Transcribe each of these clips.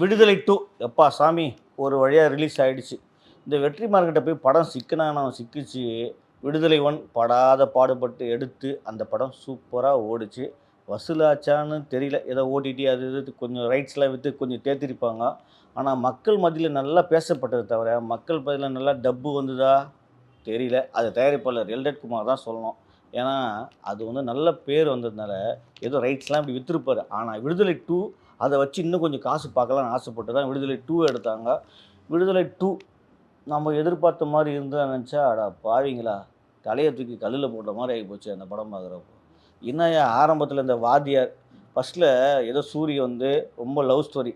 விடுதலை டூ. எப்பா சாமி ஒரு வழியாக ரிலீஸ் ஆகிடுச்சு இந்த வெற்றி மார்க்கெட்டை போய் படம் சிக்கனான சிக்கிச்சு விடுதலை ஒன் படாத பாடுபட்டு எடுத்து அந்த படம் சூப்பராக ஓடிச்சு. வசூலாச்சான்னு தெரியல. ஏதோ ஓடிடி அது இது கொஞ்சம் ரைட்ஸ்லாம் விற்று கொஞ்சம் தேர்த்திருப்பாங்க ஆனால் மக்கள் மத்தியில் நல்லா பேசப்பட்டது தவிர மக்கள் மத்தியில் நல்லா டப்பு வந்ததா தெரியல. அது தயாரிப்பாளர் எல்டட் குமார் தான் சொல்லணும். ஏன்னா அது வந்து நல்ல பேர் வந்ததுனால ஏதோ ரைட்ஸ்லாம் இப்படி விற்றுருப்பாரு ஆனால் விடுதலை டூ அதை வச்சு இன்னும் கொஞ்சம் காசு பார்க்கலாம்னு ஆசைப்பட்டு தான் விடுதலை டூ எடுத்தாங்க. விடுதலை டூ நம்ம எதிர்பார்த்த மாதிரி இருந்தா நினச்சா அடா பாவிங்களா தலையை தூக்கி கல்லில் போட்ட மாதிரி ஆகி போச்சு அந்த படம் பார்க்குறப்போ. என்னையா ஆரம்பத்தில் இந்த வாத்தியார் ஃபஸ்ட்டில் ஏதோ சூரிய வந்து ரொம்ப லவ் ஸ்டோரி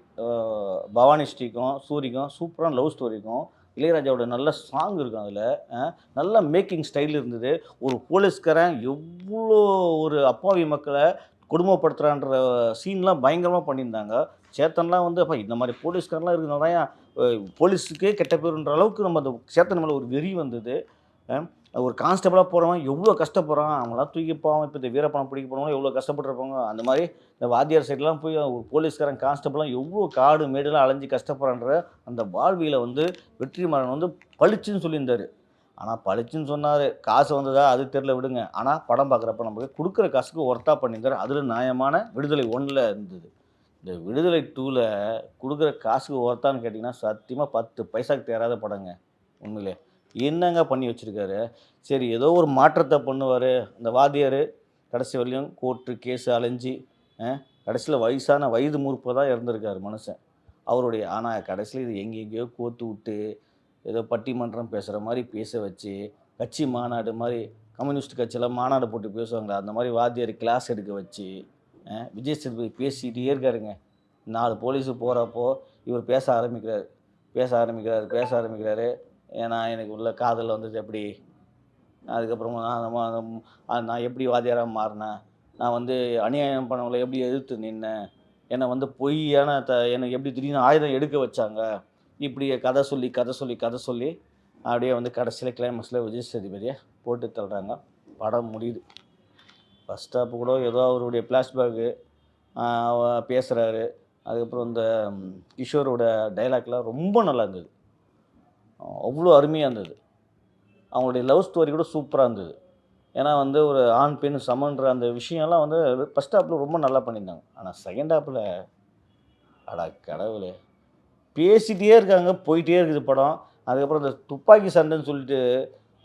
பவானி ஸ்ரீக்கும் சூரிக்கும் சூப்பரான லவ் ஸ்டோரிக்கும் இளையராஜாவோட நல்ல சாங் இருக்கும் அதில் நல்ல மேக்கிங் ஸ்டைல் இருந்தது. ஒரு போலீஸ்காரன் எவ்வளோ ஒரு அப்பாவி மக்களை கொடுமைப்படுத்துகிறான்ற சீன்லாம் பயங்கரமாக பண்ணியிருந்தாங்க. சேத்தன்லாம் வந்து அப்போ இந்த மாதிரி போலீஸ்காரன்லாம் இருக்கிறனால நிறையா போலீஸுக்கே கெட்ட பேருன்ற அளவுக்கு நம்ம அந்த சேத்தன் மேலே ஒரு வெறி வந்தது. ஒரு கான்ஸ்டபிளாக போகிறவன் எவ்வளோ கஷ்டப்படுறான் அவங்களாம் தூக்கி போவான் இப்போ இந்த வீரப்பணம் பிடிக்க போனவங்க எவ்வளோ கஷ்டப்பட்டுருப்பாங்க அந்த மாதிரி இந்த வாத்தியார் சைட்லாம் போய் ஒரு போலீஸ்காரன் கான்ஸ்டபிளாக எவ்வளோ காடு மேடுலாம் அலைஞ்சு கஷ்டப்படுறான்ற அந்த வாழ்வியில் வந்து வெற்றிமாறன் வந்து பளிச்சுன்னு சொல்லியிருந்தார். ஆனால் பளிச்சுன்னு சொன்னார். காசு வந்ததா அது தெரில விடுங்க. ஆனால் படம் பார்க்குறப்ப நமக்கு கொடுக்குற காசுக்கு ஒர்த்தாக பண்ணியிருந்தார் அதில் நியாயமான விடுதலை ஒன்றில் இருந்தது. இந்த விடுதலை டூவில் கொடுக்குற காசுக்கு ஒர்த்தான்னு கேட்டிங்கன்னா சத்தியமாக பத்து பைசாக்கு தேராத படங்க உண்மையிலே. என்னங்க பண்ணி வச்சுருக்காரு? சரி ஏதோ ஒரு மாற்றத்தை பண்ணுவார். அந்த வாத்தியார் கடைசி வரையும் கோர்ட்டு கேஸு அலைஞ்சி கடைசியில் வயசான வயது மூர்ப்பை தான் மனுஷன். அவருடைய ஆனால் கடைசியில் இது எங்கெங்கேயோ கோத்து விட்டு ஏதோ பட்டிமன்றம் பேசுகிற மாதிரி பேச வச்சு கட்சி மாநாடு மாதிரி கம்யூனிஸ்ட் கட்சியெல்லாம் மாநாடு போட்டு பேசுவாங்களே அந்த மாதிரி வாத்தியார் கிளாஸ் எடுக்க வச்சு விஜய் சேதுபதி பேசிக்கிட்டே இருக்காருங்க. நாலு போலீஸு போகிறப்போ இவர் பேச ஆரம்பிக்கிறார். பேச ஆரம்பிக்கிறார் பேச ஆரம்பிக்கிறாரு. ஏன்னா எனக்கு உள்ள காதல் வந்தது எப்படி? அதுக்கப்புறமா நான் நான் எப்படி வாத்தியாராக மாறினேன் நான் வந்து அநியாயம் பண்ணவங்களை எப்படி எதிர்த்து நின்னேன் என்னை வந்து பொய்யான த என்னை எப்படி திடீர்னு ஆயுதம் எடுக்க வச்சாங்க? இப்படி கதை சொல்லி கதை சொல்லி கதை சொல்லி அப்படியே வந்து கடைசியில் கிளைமேக்ஸில் விஜய் சேதுபதியை போட்டு தள்ளுறாங்க. படம் முடியுது. ஃபஸ்ட் ஸ்டாப்பு கூட ஏதோ அவருடைய ஃப்ளாஷ்பேக்கு பேசுகிறாரு அதுக்கப்புறம் இந்த கிஷோரோட டைலாக்லாம் ரொம்ப நல்லா இருந்தது. அவ்வளோ அருமையாக இருந்தது. அவங்களுடைய லவ் ஸ்டோரி கூட சூப்பராக இருந்தது. ஏன்னா வந்து ஒரு ஆண் பெண் சமன்ற அந்த விஷயம்லாம் வந்து ஃபஸ்ட் ஹாப்பில் ரொம்ப நல்லா பண்ணியிருந்தாங்க. ஆனால் செகண்ட் ஹாப்பில் அடா கடவுளே. பேசிகிட்டே இருக்காங்க போயிட்டே இருக்குது படம். அதுக்கப்புறம் இந்த துப்பாக்கி சண்டைன்னு சொல்லிட்டு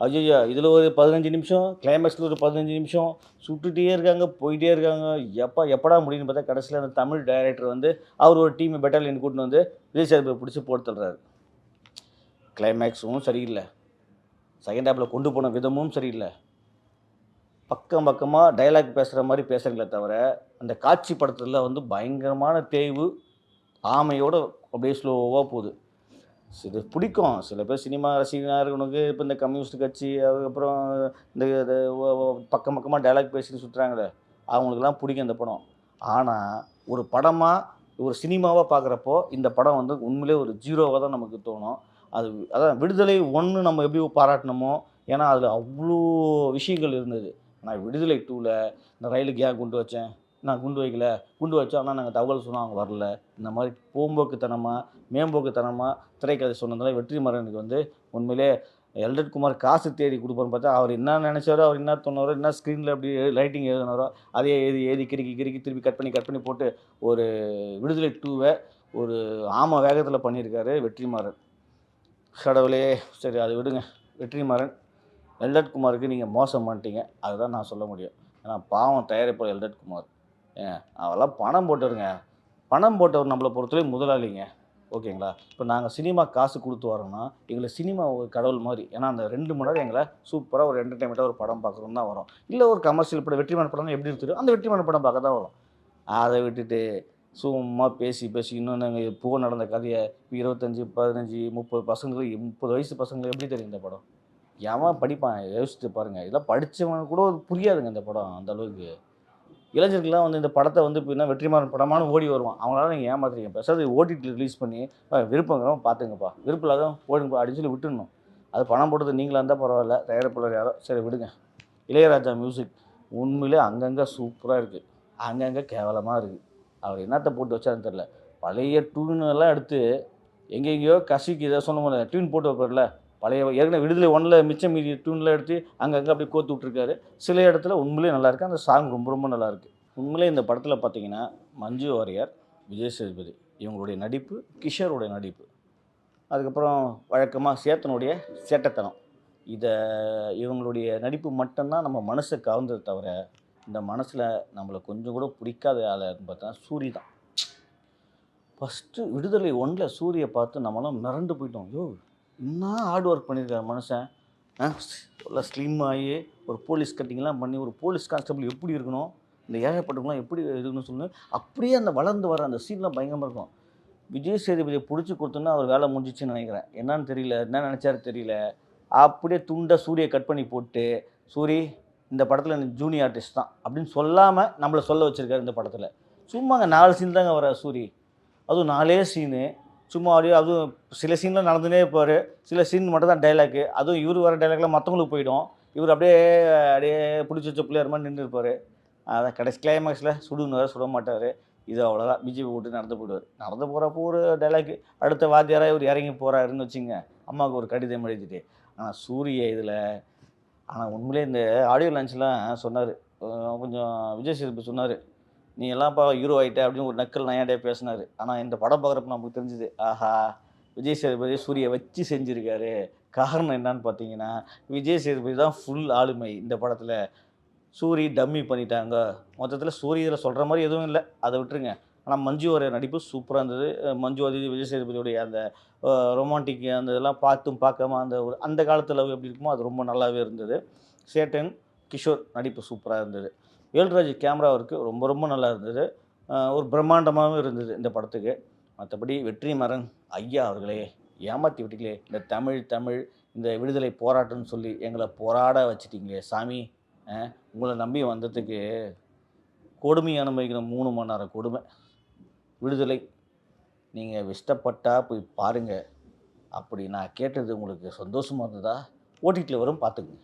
ஐயோ இதில் ஒரு பதினஞ்சு நிமிஷம் கிளைமேக்ஸில் ஒரு பதினஞ்சு நிமிஷம் சுட்டுட்டே இருக்காங்க போயிட்டே இருக்காங்க. எப்போ எப்படா முடியும்னு பார்த்தா கடைசியில் அந்த தமிழ் டைரக்டர் வந்து அவர் ஒரு டீம் பெட்டாலியன் கூட்டின்னு வந்து விஜய் சேதுபதி பிடிச்சி போட்டுறாரு கிளைமேக்ஸும் சரியில்லை. செகண்ட் ஹாப்பில் கொண்டு போன விதமும் சரியில்லை. பக்கம் பக்கமாக டைலாக் பேசுகிற மாதிரி பேசுகிறீங்களே தவிர அந்த காட்சி படத்தில் வந்து பயங்கரமான தேய்வு ஆமையோட அப்படியே ஸ்லோவாக போகுது. இது பிடிக்கும். சில பேர் சினிமா ரசிகனாக இருக்கணுக்கு இப்போ இந்த கம்யூனிஸ்ட் கட்சி அதுக்கப்புறம் இந்த இது பக்கம் பக்கமாக டைலாக் பேசிட்டு சுற்றுறாங்களே அவங்களுக்குலாம் பிடிக்கும் இந்த படம். ஆனால் ஒரு படமாக ஒரு சினிமாவாக பார்க்குறப்போ இந்த படம் வந்து உண்மையிலே ஒரு ஜீரோவாக தான் நமக்கு தோணும். அது அதான் விடுதலை ஒன்று நம்ம எப்படி பாராட்டினோமோ ஏன்னா அதில் அவ்வளோ விஷயங்கள் இருந்தது. நான் விடுதலை டூவில் இந்த ரயிலுக்கு ஏன் கொண்டு வச்சேன். நான் குண்டு வைக்கல. குண்டு வச்சோம் ஆனால் நாங்கள் தகவல் சொன்னோம் அவங்க வரல. இந்த மாதிரி போம்போக்குத்தனமாக மேம்போக்குத்தனமாக திரைக்கதை சொன்னதால வெற்றிமாறனுக்கு வந்து உண்மையிலே எல்டட் குமார் காசு தேடி கொடுப்பான்னு பார்த்தா அவர் என்ன நினச்சாரோ அவர் என்ன சொன்னாரோ என்ன ஸ்க்ரீனில் அப்படி லைட்டிங் எழுதினாரோ அதே எழுதி எழுதி கிறுக்கி கிறுக்கி திருப்பி கட் பண்ணி கட் பண்ணி போட்டு ஒரு விடுதலை டூவை ஒரு ஆம வேகத்தில் பண்ணியிருக்காரு வெற்றிமாறன். கடவுளே சரி அது விடுங்க. வெற்றிமாறன் எல்டட் குமாருக்கு நீங்கள் மோசம் பண்ணிட்டீங்க. அதுதான் நான் சொல்ல முடியும். ஏன்னா பாவம் தயாரிப்பாளர் எல்டட் குமார். ஏங்க அவெல்லாம் பணம் போட்டவருங்க. பணம் போட்டவர் நம்மளை பொறுத்தவரை முதலாளிங்க. ஓகேங்களா? இப்போ நாங்கள் சினிமா காசு கொடுத்து வரோம்னா எங்களை சினிமா ஒரு கடவுள் மாதிரி ஏன்னா அந்த ரெண்டு மணி நேரம் எங்களை சூப்பராக ஒரு என்டர்டைன்மெண்ட்டாக ஒரு படம் பார்க்குறோம் தான் வரும். இல்லை ஒரு கமர்ஷியல் படம் வெற்றிமான படம் எப்படி இருக்குது அந்த வெற்றிமான படம் பார்க்க தான் வரும். அதை விட்டுட்டு சும்மா பேசி பேசி இன்னும் நாங்கள் பூ நடந்த கதையை இருபத்தஞ்சி பதினஞ்சு முப்பது பசங்களுக்கு முப்பது வயசு பசங்களுக்கு எப்படி தெரியும் இந்த படம்? எவன் படிப்பான்? யோசித்து பாருங்கள் இதெல்லாம் படித்தவன் கூட புரியாதுங்க இந்த படம் அந்த அளவுக்கு. இளைஞர்கள்லாம் வந்து இந்த படத்தை வந்து இப்போ என்ன வெற்றிமாறன் படமான ஓடி வருவான். அவங்களால நீங்கள் ஏமாத்துறீங்க. பேசாது ஓடிடி ரிலீஸ் பண்ணி விருப்பங்கிறவங்க பார்த்துங்கப்பா விருப்பம் இல்லாதவங்க ஓடுங்கப்பா அப்படின்னு சொல்லி விட்டுடணும் அது பணம் போட்டது நீங்களாக இருந்தால் பரவாயில்ல. தயாரிப்பாளர் யாரோ சரி விடுங்க. இளையராஜா மியூசிக் உண்மையிலே அங்கங்கே சூப்பராக இருக்குது அங்கங்கே கேவலமாக இருக்குது அவர் என்னத்தை போட்டு வச்சாருன்னு தெரில பழைய டியூன் எல்லாம் எடுத்து எங்கெங்கேயோ கசிக்கு இதை சொன்ன முடியல டியூன் போட்டு வைப்பார்ல. பழைய ஏற்கனவே விடுதலை ஒன்றில் மிச்சம் மீதி டூனில் எடுத்து அங்கங்கே அப்படியே கோத்து விட்ருக்காரு சில இடத்துல உண்மையிலேயே நல்லாயிருக்கு அந்த சாங் ரொம்ப ரொம்ப நல்லாயிருக்கு உண்மையிலே இந்த படத்தில் பார்த்தீங்கன்னா மஞ்சு வாரியார் விஜய் சேதுபதி இவங்களுடைய நடிப்பு கிஷோருடைய நடிப்பு. அதுக்கப்புறம் வழக்கமாக சேத்தனுடைய சேட்டத்தனம். இதை இவங்களுடைய நடிப்பு மட்டும்தான் நம்ம மனசை கவர்ந்தது தவிர இந்த மனசில் நம்மளை கொஞ்சம் கூட பிடிக்காத ஆளுன்னு பார்த்தா சூரி தான். ஃபஸ்ட்டு விடுதலை ஒன்றில் சூரியை பார்த்து நம்மளாம் மிரண்டு போயிட்டோம். ஐயோ! என்ன ஹார்ட் ஒர்க் பண்ணியிருக்காரு மனுஷன்? நல்லா ஸ்லிம் ஆகி ஒரு போலீஸ் கட்டிங்லாம் பண்ணி ஒரு போலீஸ் கான்ஸ்டபிள் எப்படி இருக்கணும்? இந்த ஏழைப்பட்டவங்களாம் எப்படி இருக்கணும்னு சொல்லி அப்படியே அந்த வளர்ந்து வர அந்த சீன்லாம் பயங்கரமாக இருக்கும். விஜய் சேதுபதியை பிடிச்சி கொடுத்தோன்னா அவர் வேலை முடிஞ்சிச்சுன்னு நினைக்கிறேன். என்னன்னு தெரியல என்ன நினச்சாரு தெரியல. அப்படியே துண்டை சூரியை கட் பண்ணி போட்டு சூரி இந்த படத்தில் ஜூனியர் ஆர்டிஸ்ட் தான். அப்படின்னு சொல்லாமல் நம்மளை சொல்ல வச்சுருக்காரு இந்த படத்தில். சும்மாங்க நாலு சீன் தாங்க வர சூரி. அதுவும் நாலே சீனு சும்மா அப்படியே அதுவும் சில சீனில் நடந்துனே இருப்பார். சில சீன் மட்டும் தான் டைலாக்கு அதுவும் இவர் வர டைலாக்லாம் மற்றவங்களுக்கு போயிடும். இவர் அப்படியே அப்படியே பிடிச்சி வச்ச பிள்ளையார் மாதிரி நின்று இருப்பார். அதான் கடைசி கிளைமேக்ஸில் சுடுன்னு சுட மாட்டார். இது அவ்வளோதான் பிஜேபி விட்டு நடந்து போயிடுவார். நடந்து போகிறப்போ ஒரு டைலாக் அடுத்த வாத்தியாராக இவர் இறங்கி போகிறாருன்னு வச்சுங்க. அம்மாவுக்கு ஒரு கடிதம் எழுதிட்டு. ஆனால் சூரிய இதில் ஆனால் உண்மையிலே இந்த ஆடியோ லான்ச்லாம் சொன்னார். கொஞ்சம் விஜய் சேதுபதி சொன்னார். நீ எல்லாம்ப்பா ஹீரோ ஆகிட்ட அப்படின்னு ஒரு நக்கல் நயாண்டே பேசினார். ஆனால் இந்த படம் பார்க்குறப்ப நமக்கு தெரிஞ்சுது ஆஹா விஜய் சேதுபதி சூரியை வச்சு செஞ்சுருக்காரு. காரணம் என்னன்னு பார்த்தீங்கன்னா விஜய் சேதுபதி தான் ஃபுல் ஆளுமை இந்த படத்தில். சூரி டம்மி பண்ணிட்டாங்க. மொத்தத்தில் சூரி இதில் சொல்கிற மாதிரி எதுவும் இல்லை. அதை விட்டுருங்க. ஆனால் மஞ்சுவோட நடிப்பு சூப்பராக இருந்தது. மஞ்சு அதிதி விஜய் சேதுபதியுடைய அந்த ரொமான்டிக் அந்த இதெல்லாம் பார்த்தும் பார்க்காம அந்த ஒரு அந்த காலத்தில் எப்படி இருக்குமோ அது ரொம்ப நல்லாவே இருந்தது. சேட்டன் கிஷோர் நடிப்பு சூப்பராக இருந்தது. ஏழ்ராஜ் கேமரா ஒர்க்கு ரொம்ப ரொம்ப நல்லா இருந்தது. ஒரு பிரம்மாண்டமாகவும் இருந்தது இந்த படத்துக்கு. மற்றபடி வெற்றி மரன் ஐயா அவர்களே ஏமாற்றி விட்டீங்களே இந்த தமிழ் தமிழ் இந்த விடுதலை போராட்டம்னு சொல்லி எங்களை போராட வச்சுட்டீங்களே சாமி. உங்களை நம்பி வந்ததுக்கு கொடுமை அனுபவிக்கிற மூணு மணி நேரம் கொடுமை. விடுதலை நீங்கள் இஷ்டப்பட்டால் போய் பாருங்கள் அப்படி நான் கேட்டது உங்களுக்கு சந்தோஷமாக இருந்ததா? ஓடிடியில் வரும் பார்த்துக்குங்க.